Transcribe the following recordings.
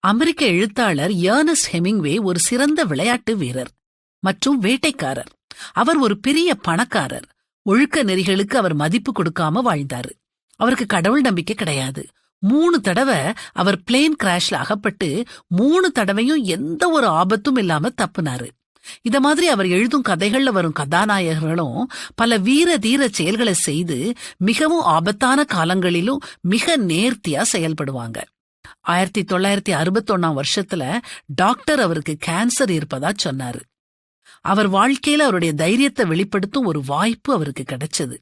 அமெரிக்க எழுத்தாளர் earnest Hemingway ஒரு சிறந்த விளையாட்டு வீரர் மற்றும் வேட்டைக்காரர். அவர் ஒரு பெரிய பணக்காரர். ஒழுக்க நெறிகளுக்கு அவர் மதிப்பு கொடுக்காம வாழ்ந்தாரு. அவருக்கு கடவுள் நம்பிக்கை கிடையாது. மூணு தடவை அவர் பிளேன் கிராஷ்ல அகப்பட்டு மூணு தடவையும் எந்த ஒரு ஆபத்தும் இல்லாம தப்புனாரு. இத மாதிரி அவர் எழுதும் கதைகள்ல வரும் கதாநாயகர்களும் பல வீர தீர செயல்களை செய்து மிகவும் ஆபத்தான காலங்களிலும் மிக நேர்த்தியா செயல்படுவாங்க. ஆயிரத்தி தொள்ளாயிரத்தி அறுபத்தொன்னாம் வருஷத்துல டாக்டர் அவருக்கு கேன்சர் இருப்பதா சொன்னாரு. அவர் வாழ்க்கையில அவருடைய தைரியத்தை வெளிப்படுத்தும் ஒரு வாய்ப்பு அவருக்கு கிடைச்சது.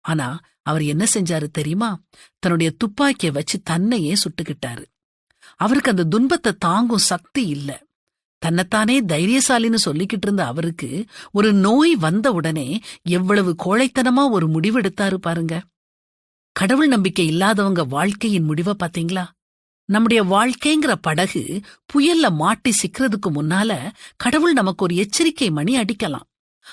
ஆனா அவர் என்ன செஞ்சாரு தெரியுமா? தன்னுடைய துப்பாக்கிய வச்சு தன்னையே சுட்டுக்கிட்டாரு. அவருக்கு அந்த துன்பத்தை தாங்கும் சக்தி இல்ல. தன்னைத்தானே தைரியசாலின்னு சொல்லிக்கிட்டு இருந்த அவருக்கு ஒரு நோய் வந்த உடனே எவ்வளவு கோழைத்தனமா ஒரு முடிவெடுத்தாரு பாருங்க. கடவுள் நம்பிக்கை இல்லாதவங்க வாழ்க்கையின் முடிவை பாத்தீங்களா நம்முடைய வாழ்க்கைங்கிற படகு புயல்ல மாட்டி சிக்கிறதுக்கு முன்னால கடவுள் நமக்கு ஒரு எச்சரிக்கை மணி அடிக்கலாம்.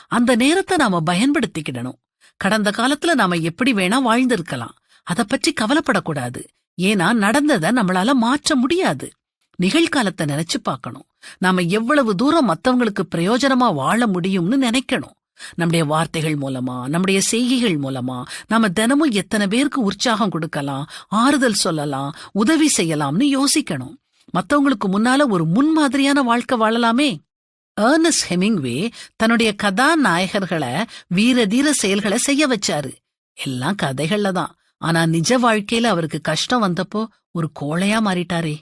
அந்த நேரத்தை நாம பயன்படுத்திக்கிடணும். கடந்த காலத்துல நாம எப்படி வேணா வாழ்ந்திருக்கலாம். அதை பற்றி கவலைப்படக்கூடாது. ஏன்னா நடந்ததை நம்மளால மாற்ற முடியாது. நிகழ்காலத்தை நினைச்சு பார்க்கணும். நாம எவ்வளவு தூரம் மத்தவங்களுக்கு பிரயோஜனமா வாழ முடியும்னு நினைக்கணும். நம்முடைய வார்த்தைகள் மூலமா நம்முடைய செய்கைகள் மூலமா நாம தினமும் எத்தனை பேருக்கு உற்சாகம் கொடுக்கலாம் ஆறுதல் சொல்லலாம் உதவி செய்யலாம்னு யோசிக்கணும். மத்தவங்களுக்கு முன்னால ஒரு முன்மாதிரியான வாழ்க்கை வாழலாமே. ஏர்னஸ் ஹெமிங்வே தன்னுடைய கதாநாயகர்களை வீர தீர செயல்களை செய்ய வச்சாரு. எல்லாம் கதைகள்ல தான். ஆனா நிஜ வாழ்க்கையில அவருக்கு கஷ்டம் வந்தப்போ ஒரு கோழையா மாறிட்டாரே.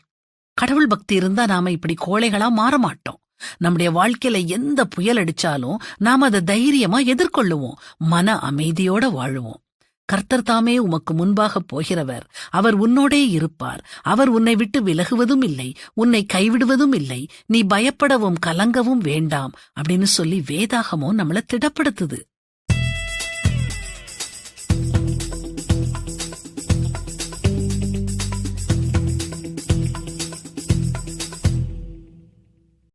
கடவுள் பக்தி இருந்தா நாம இப்படி கோழைகளா மாற மாட்டோம். நம்முடைய வாழ்க்கையில எந்த புயல் அடிச்சாலும் நாம அதை தைரியமா எதிர்கொள்ளுவோம். மன அமைதியோட வாழுவோம். கர்த்தர் தாமே உமக்கு முன்பாக போகிறவர். அவர் உன்னோடே இருப்பார். அவர் உன்னை விட்டு விலகுவதும் இல்லை. உன்னை கைவிடுவதும் இல்லை. நீ பயப்படவும் கலங்கவும் வேண்டாம் அப்படின்னு சொல்லி வேதாகமோ நம்மளை திடப்படுத்துது.